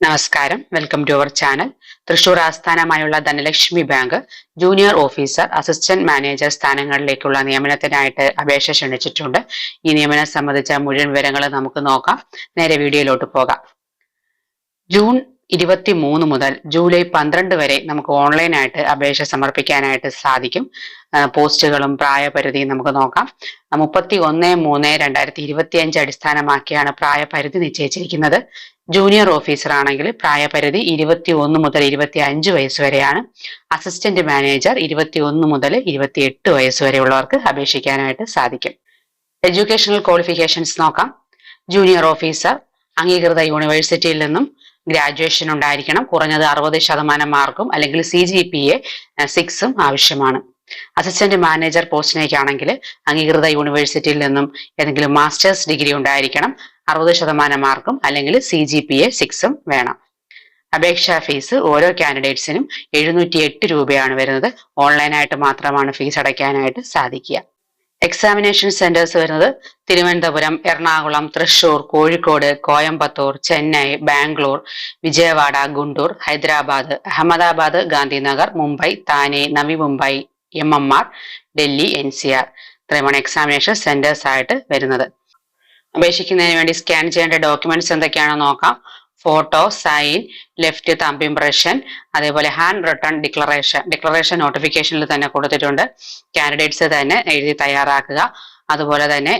നമസ്കാരം. Welcome to our channel Thrissur ആസ്ഥാനമായുള്ള Dhanlaxmi bank junior officer assistant manager സ്ഥാനങ്ങളിലേക്കുള്ള നിയമനത്തിനായിട്ട് അപേക്ഷ ക്ഷണിച്ചിട്ടുണ്ട്. ഈ നിയമനം സംബന്ധിച്ച മുഴുവൻ വിവരങ്ങൾ നമുക്ക് നോക്കാം. നേരെ വീഡിയോയിലോട്ട് പോകാം. ജൂൺ ഇരുപത്തി മൂന്ന് മുതൽ ജൂലൈ പന്ത്രണ്ട് വരെ നമുക്ക് ഓൺലൈനായിട്ട് അപേക്ഷ സമർപ്പിക്കാനായിട്ട് സാധിക്കും. പോസ്റ്റുകളും പ്രായപരിധിയും നമുക്ക് നോക്കാം. മുപ്പത്തി ഒന്ന് മൂന്ന് രണ്ടായിരത്തി ഇരുപത്തി അഞ്ച് അടിസ്ഥാനമാക്കിയാണ് പ്രായപരിധി നിശ്ചയിച്ചിരിക്കുന്നത്. ജൂനിയർ ഓഫീസർ ആണെങ്കിൽ പ്രായപരിധി ഇരുപത്തി ഒന്ന് മുതൽ ഇരുപത്തി അഞ്ച് വയസ്സ് വരെയാണ്. അസിസ്റ്റന്റ് മാനേജർ ഇരുപത്തി ഒന്ന് മുതൽ ഇരുപത്തി എട്ട് വയസ്സ് വരെയുള്ളവർക്ക് അപേക്ഷിക്കാനായിട്ട് സാധിക്കും. എഡ്യൂക്കേഷണൽ ക്വാളിഫിക്കേഷൻസ് നോക്കാം. ജൂനിയർ ഓഫീസർ അംഗീകൃത യൂണിവേഴ്സിറ്റിയിൽ നിന്നും ഗ്രാജുവേഷൻ ഉണ്ടായിരിക്കണം. കുറഞ്ഞത് അറുപത് ശതമാനം മാർക്കും അല്ലെങ്കിൽ സി ജി പി എ സിക്സും ആവശ്യമാണ്. അസിസ്റ്റന്റ് മാനേജർ പോസ്റ്റിനേക്കാണെങ്കിൽ അംഗീകൃത യൂണിവേഴ്സിറ്റിയിൽ നിന്നും ഏതെങ്കിലും മാസ്റ്റേഴ്സ് ഡിഗ്രി ഉണ്ടായിരിക്കണം. അറുപത് ശതമാനം മാർക്കും അല്ലെങ്കിൽ സി ജി പി എ സിക്സും വേണം. അപേക്ഷാ ഫീസ് ഓരോ കാൻഡിഡേറ്റ്സിനും എഴുന്നൂറ്റി എട്ട് രൂപയാണ് വരുന്നത്. ഓൺലൈനായിട്ട് മാത്രമാണ് ഫീസ് അടയ്ക്കാനായിട്ട് സാധിക്കുക. എക്സാമിനേഷൻ സെന്റേഴ്സ് വരുന്നത് Thiruvananthapuram Ernakulam Thrissur Kozhikode Coimbatore Chennai Bangalore Vijayawada Guntur Hyderabad Ahmedabad Gandhinagar Mumbai Thane Navi Mumbai M M R Delhi N C R ഇത്രയുമാണ് എക്സാമിനേഷൻ സെന്റേഴ്സ് ആയിട്ട് വരുന്നത്. അപേക്ഷിക്കുന്നതിന് വേണ്ടി സ്കാൻ ചെയ്യേണ്ട ഡോക്യുമെന്റ്സ് എന്തൊക്കെയാണെന്ന് നോക്കാം. Photo sign left thumb impression അതേപോലെ hand written declaration declaration നോട്ടിഫിക്കേഷനിൽ തന്നെ കൊടുത്തിട്ടുണ്ട്. കാൻഡിഡേറ്റ്സ് തന്നെ എഴുതി തയ്യാറാക്കുക. അതുപോലെ തന്നെ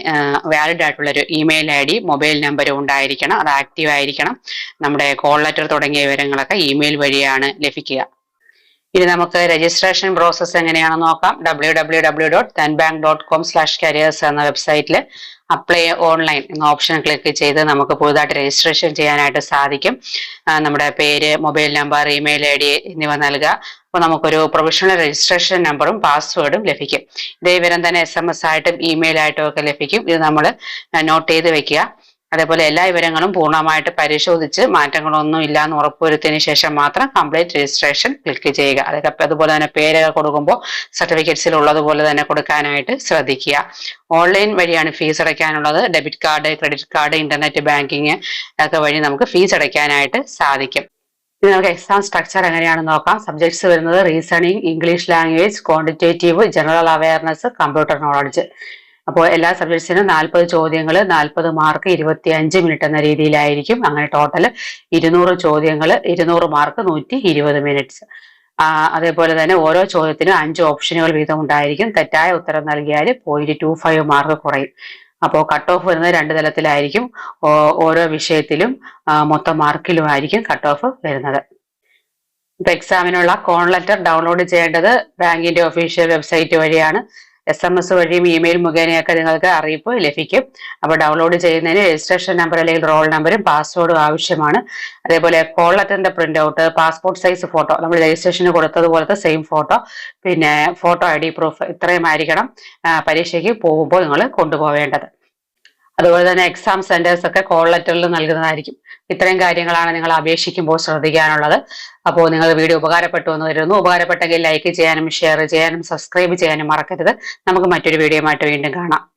വാലിഡ് ആയിട്ടുള്ള ഒരു ഇമെയിൽ ഐ ഡി മൊബൈൽ നമ്പറും ഉണ്ടായിരിക്കണം. അത് ആക്റ്റീവ് ആയിരിക്കണം. നമ്മുടെ കോൾ ലെറ്റർ തുടങ്ങിയ വിവരങ്ങളൊക്കെ ഇമെയിൽ വഴിയാണ് ലഭിക്കുക. ഇനി നമുക്ക് രജിസ്ട്രേഷൻ പ്രോസസ്സ് എങ്ങനെയാണെന്ന് നോക്കാം. W W W dot Dhan bank dot com slash careers എന്ന വെബ്സൈറ്റിൽ അപ്ലൈ ഓൺലൈൻ എന്ന ഓപ്ഷൻ ക്ലിക്ക് ചെയ്ത് നമുക്ക് പുതുതായിട്ട് രജിസ്ട്രേഷൻ ചെയ്യാനായിട്ട് സാധിക്കും. നമ്മുടെ പേര് mobile number email I D എന്നിവ നൽകുക. അപ്പോൾ നമുക്കൊരു പ്രൊഫഷണൽ രജിസ്ട്രേഷൻ നമ്പറും പാസ്വേഡും ലഭിക്കും. ഇതേ വിവരം തന്നെ എസ് എം എസ് ആയിട്ടും ഇമെയിൽ ആയിട്ടും ഒക്കെ ലഭിക്കും. ഇത് നമ്മൾ നോട്ട് ചെയ്ത് വെക്കുക. അതേപോലെ എല്ലാ വിവരങ്ങളും പൂർണമായിട്ട് പരിശോധിച്ച് മാറ്റങ്ങളൊന്നും ഇല്ല എന്ന് ഉറപ്പുവരുത്തിയതിനു ശേഷം മാത്രം കംപ്ലീറ്റ് രജിസ്ട്രേഷൻ ക്ലിക്ക് ചെയ്യുക. അതൊക്കെ അതുപോലെ തന്നെ പേരൊക്കെ കൊടുക്കുമ്പോൾ സർട്ടിഫിക്കറ്റ്സിൽ ഉള്ളതുപോലെ തന്നെ കൊടുക്കാനായിട്ട് ശ്രദ്ധിക്കുക. ഓൺലൈൻ വഴിയാണ് fees അടയ്ക്കാനുള്ളത്. Debit card credit card internet banking ഒക്കെ വഴി നമുക്ക് ഫീസ് അടയ്ക്കാനായിട്ട് സാധിക്കും. ഇനി നമുക്ക് എക്സാം സ്ട്രക്ചർ എങ്ങനെയാണെന്ന് നോക്കാം. സബ്ജക്ട്സ് വരുന്നത് reasoning English language quantitative general awareness computer knowledge അപ്പോൾ എല്ലാ സബ്ജക്ട്സിനും നാൽപ്പത് ചോദ്യങ്ങൾ നാൽപ്പത് മാർക്ക് ഇരുപത്തി അഞ്ച് മിനിറ്റ് എന്ന രീതിയിലായിരിക്കും. അങ്ങനെ ടോട്ടൽ ഇരുന്നൂറ് ചോദ്യങ്ങൾ ഇരുന്നൂറ് മാർക്ക് നൂറ്റി ഇരുപത് മിനിറ്റ്സ് അതേപോലെ തന്നെ ഓരോ ചോദ്യത്തിനും അഞ്ച് ഓപ്ഷനുകൾ വീതം ഉണ്ടായിരിക്കും തെറ്റായ ഉത്തരം നൽകിയാൽ പോയിന്റ് ടു ഫൈവ് മാർക്ക് കുറയും. അപ്പോൾ കട്ട് ഓഫ് വരുന്നത് രണ്ട് തലത്തിലായിരിക്കും. ഓരോ വിഷയത്തിലും മൊത്തം മൊത്തം മാർക്കിലുമായിരിക്കും കട്ട് ഓഫ് വരുന്നത്. ഇപ്പൊ എക്സാമിനുള്ള കോൺ ലെറ്റർ ഡൗൺലോഡ് ചെയ്യേണ്ടത് ബാങ്കിന്റെ ഒഫീഷ്യൽ വെബ്സൈറ്റ് വഴിയാണ്. എസ് എം എസ് വഴിയും ഇമെയിൽ മുഖേനയൊക്കെ നിങ്ങൾക്ക് അറിയിപ്പ് ലഭിക്കും. അപ്പോൾ ഡൗൺലോഡ് ചെയ്യുന്നതിന് രജിസ്ട്രേഷൻ നമ്പർ അല്ലെങ്കിൽ റോൾ നമ്പറും പാസ്വേഡും ആവശ്യമാണ്. അതേപോലെ ലെറ്ററിന്റെ print out passport size photo നമ്മൾ രജിസ്ട്രേഷന് കൊടുത്തതുപോലത്തെ സെയിം ഫോട്ടോ പിന്നെ ഫോട്ടോ ഐ ഡി പ്രൂഫ് ഇത്രയും ആയിരിക്കണം പരീക്ഷയ്ക്ക് പോകുമ്പോൾ നിങ്ങൾ കൊണ്ടുപോവേണ്ടത്. അതുപോലെ തന്നെ എക്സാം സെന്റേഴ്സ് ഒക്കെ കോൾ ലെറ്ററിൽ നൽകുന്നതായിരിക്കും. ഇത്രയും കാര്യങ്ങളാണ് നിങ്ങൾ അപേക്ഷിക്കുമ്പോൾ ശ്രദ്ധിക്കാനുള്ളത്. അപ്പോൾ നിങ്ങൾ വീഡിയോ ഉപകാരപ്പെട്ടു എന്ന് കരുതുന്നു. ഉപകാരപ്പെട്ടെങ്കിൽ ലൈക്ക് ചെയ്യാനും ഷെയർ ചെയ്യാനും സബ്സ്ക്രൈബ് ചെയ്യാനും മറക്കരുത്. നമുക്ക് മറ്റൊരു വീഡിയോ വീണ്ടും കാണാം.